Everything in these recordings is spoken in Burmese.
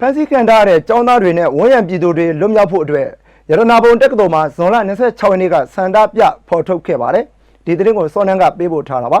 ဖမ်းဆီးခံထားရတဲ့ចောင်းသားတွေနဲ့ဝန်ရံပြည်သူတွေလွတ်မြောက်ဖို့အတွက်ရတနာပုံတက္ကသိုလ်မှာဇွန်လ26ရက်နေ့ကစန္ဒပြဖော်ထုတ်ခဲ့ပါတယ်ဒီသတင်းကိုစောနန်းကပေးပို့ထားတာပါ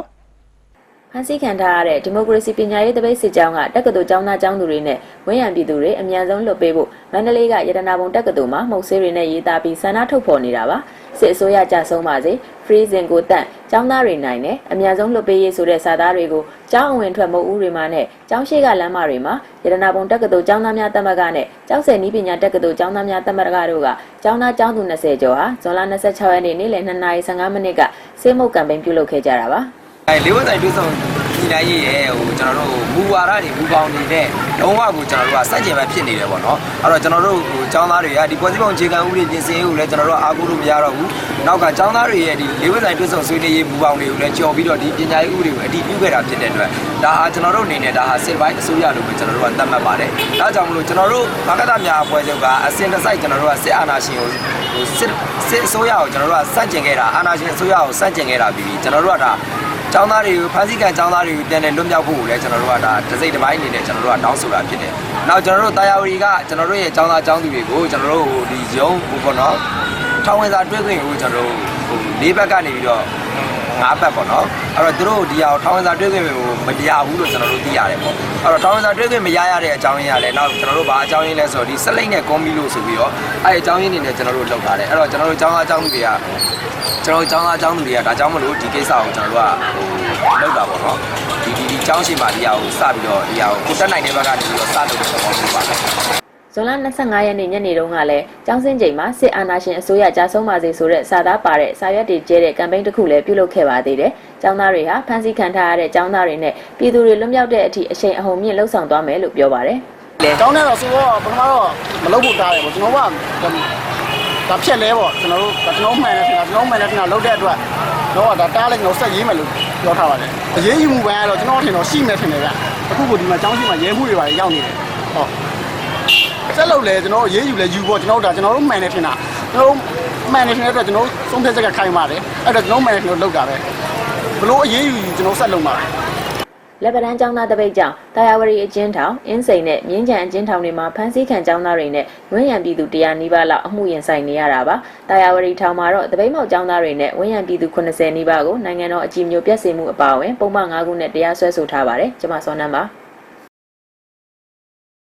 ဖန်ဆီးခံထားရတဲ့ဒီမိုကရေစီပညာရေးတပိတ်စစ်ကြောင်းကတက္ကသိုလ်ကျောင်းသားကျောင်းသူတွေနဲ့ဝန်ရံပြည်သူတွေအမြန်ဆုံးလွတ်ပေးဖို့မန္တလေးကရတနာပုံတက္ကသိုလ်မှာမှုတ်ဆေးတွေနဲ့ရေးသားပြီးဆန္ဒထုတ်ဖော်နေတာပါစစ်အစိုးရကြဆုံးပါစေ freezing ကိုတန့် ကျောင်းသားတွေနိုင်နဲ့အမြန်ဆုံးလွတ်ပေးရေးဆိုတဲ့စာသားတွေကိုကျောင်းအဝင်ထွက်မုတ်ဦးတွေမှာနဲ့ကျောင်းရှိကလမ်းမတွေမှာရတနာပုံတက္ကသိုလ်ကျောင်းသားများတက်မကနဲ့ကျောင်းဆယ်နီးပညာတက္ကသိုလ်ကျောင်းသားများတက်မကတို့ကကျောင်းသားကျောင်းသူ20ကျော်ဟာဇွန်လ26ရက်နေ့နေ့လယ်2:15မိနစ်ကစေမုတ်ကမ်ပိန်းပြုလုပ်ခဲ့ကြတာပါအဲလေးဝက်ဆိုင်တွဲဆောင်ဒီ တိုင်းရေးရဲ့ဟိုကျွန်တော်တို့မူဝါဒတွေမူပေါင်းတွေနဲ့လုံးဝကိုကျွန်တော်တို့ကစန့်ကျင်ဘက်ဖြစ်နေတယ်ပေါ့နော်အဲ့တော့ကျွန်တော်တို့ဟိုចောင်းသားတွေကဒီပေါ်စီပုံခြေခံဥပဒေပြင်ဆင်ရေးကိုလည်းကျွန်တော်တို့အားကိုးလို့မရတော့ဘူးနောက်ကចောင်းသားတွေရဲ့ဒီလေးဝက်ဆိုင်တွဲဆောင်ဆွေးနွေးရေးမူပေါင်းတွေကိုလည်းကြော်ပြီးတော့ဒီပညာရေးဥပဒေကိုအတည်ပြုခဲ့တာဖြစ်တဲ့အတွက်ဒါဟာကျွန်တော်တို့အနေနဲ့ဒါဟာစစ်ပိုင်းအစိုးရလို့ပဲကျွန်တော်တို့ကသတ်မှတ်ပါတယ်ဒါကြောင့်မလို့ကျွန်တော်တို့ဘာကတများအဖွဲ့ချုပ်ကအစင်တစိုက်ကျွန်တော်တို့ကစစ်အာဏာရှင်ကိုဟိုစစ်စစ်အစိုးရကိုကျွန်တော်တို့ကစန့်ကျင်ခဲ့တာအာဏာရှင်အစိုးရကိုစန့်ကျင်ခဲ့တာပြီးပြီးကျွန်တော်တို့ကဒါ ကျောင်းသားတွေကိုဖမ်းဆီးခံကျောင်းသားတွေကိုပြန်လည်လွတ်မြောက်ဖို့ကိုလည်းကျွန်တော်တို့ကဒါတစိမ့်တစ်ပိုင်းအနေနဲ့ကျွန်တော်တို့ကတောင်းဆိုတာဖြစ်တယ်။နောက်ကျွန်တော်တို့တာယာဝတီကကျွန်တော်တို့ရဲ့ကျောင်းသားကျောင်းသူတွေကိုကျွန်တော်တို့ဟိုဒီရုံးဟိုပေါ့နော်ထောင်ဝင်စာတွဲခွင့်ကိုကျွန်တော်တို့ဟို၄ဘက်ကနေပြီးတော့ ငါးဘက်ပေါ့နော်အဲ့တော့သူတို့ဒီဟာကိုထောင်ဝင်စာတွဲခွင့်ကိုမရဘူးလို့ကျွန်တော်တို့သိရတယ်ပေါ့အဲ့တော့ထောင်ဝင်စာတွဲခွင့်မရရတဲ့အကြောင်းရင်းကလည်းနောက်ကျွန်တော်တို့ဘာအကြောင်းရင်းလဲဆိုတော့ဒီဆက်လိမ့်နဲ့ကွန်ဘီလို့ဆိုပြီးတော့အဲ့ဒီအကြောင်းရင်းတွေနဲ့ကျွန်တော်တို့လောက်ထားတယ်အဲ့တော့ကျွန်တော်တို့ကျောင်းသားကျောင်းသူတွေကကျွန်တော်တို့ကျောင်းသားကျောင်းသူတွေကဒါကြောင့်မလို့ဒီကိစ္စကိုကျွန်တော်တို့ကဟိုလောက်တာပေါ့နော်ဒီဒီဒီကျောင်းရှိမှဒီဟာကိုစပြီးတော့ဒီဟာကိုကိုတက်နိုင်တဲ့ဘက်ကနေပြီးတော့စလုပ်တဲ့သဘောမျိုးပါပဲ ဇွန်လ25ရက်နေ့ညနေတုန်းကလည်းကျောင်းစင်းချိန်မှာစစ်အာဏာရှင်အစိုးရကြာဆုံးပါစေဆိုတဲ့စာသားပါတဲ့စာရွက်တွေကျဲတဲ့ကမ်ပိန်းတစ်ခုလည်းပြုလုပ်ခဲ့ပါသေးတယ်။ကျောင်းသားတွေဟာဖမ်းဆီးခံထားရတဲ့ကျောင်းသားတွေနဲ့ပြည်သူတွေလွတ်မြောက်တဲ့အထိအချိန်အဟုန်မြင့်လှုပ်ဆောင်သွားမယ်လို့ပြောပါတယ်။တောင်းတဲ့တော့ဆိုတော့ပထမတော့မလုပ်ဖို့တားတယ်ပေါ့ကျွန်တော်ကဒါဖြက်လဲပေါ့ကျွန်တော်တို့ကျွန်တော်မှန်တယ်ထင်တာကျွန်တော်မှန်တယ်ထင်တာလုပ်တဲ့အတွက်တော့ဒါတားလိုက်ကျွန်တော်ဆက်ရေးမယ်လို့ပြောထားပါတယ်အရေးယူမှုပိုင်းကတော့ကျွန်တော်ထင်တော့ရှိမယ်ထင်တယ်ဗျအခုကဒီမှာကျောင်းရှိမှာရဲမှုတွေပါရောက်နေတယ်ဟုတ် ဆက်လုပ်လဲကျွန်တော်ရေးယူလဲယူပေါ့ကျွန်တော်ဒါကျွန်တော်တို့မှန်တယ်ထင်တာကျွန်တော်မှန်တယ်ထင်တဲ့အတွက်ကျွန်တော်ဆုံးဖြတ်ချက်ကခိုင်ပါတယ်အဲ့တော့ကျွန်တော်မှန်တယ်ထင်လို့လုပ်တာပဲဘလို့အရေးယူယူကျွန်တော်ဆက်လုပ်မှာပဲလက်ပတန်းကျောင်းသားတပိတ်ကြောင့်တာယာဝရီအကျဉ်းထောင်အင်းစိန်နဲ့မြင်းချံအကျဉ်းထောင်တွေမှာဖမ်းဆီးခံကျောင်းသားတွေနဲ့ဝင်းရံပြည်သူတရားနီးပါးလောက်အမှုရင်ဆိုင်နေရတာပါတာယာဝရီထောင်မှာတော့တပိတ်မောက်ကျောင်းသားတွေနဲ့ဝင်းရံပြည်သူ80နီးပါးကိုနိုင်ငံတော်အကြီးမျိုးပြည့်စုံမှုအပါအဝင်ပုံမှန်9ခုနဲ့တရားစွဲဆိုထားပါတယ်ကျွန်မစောနန်းပါ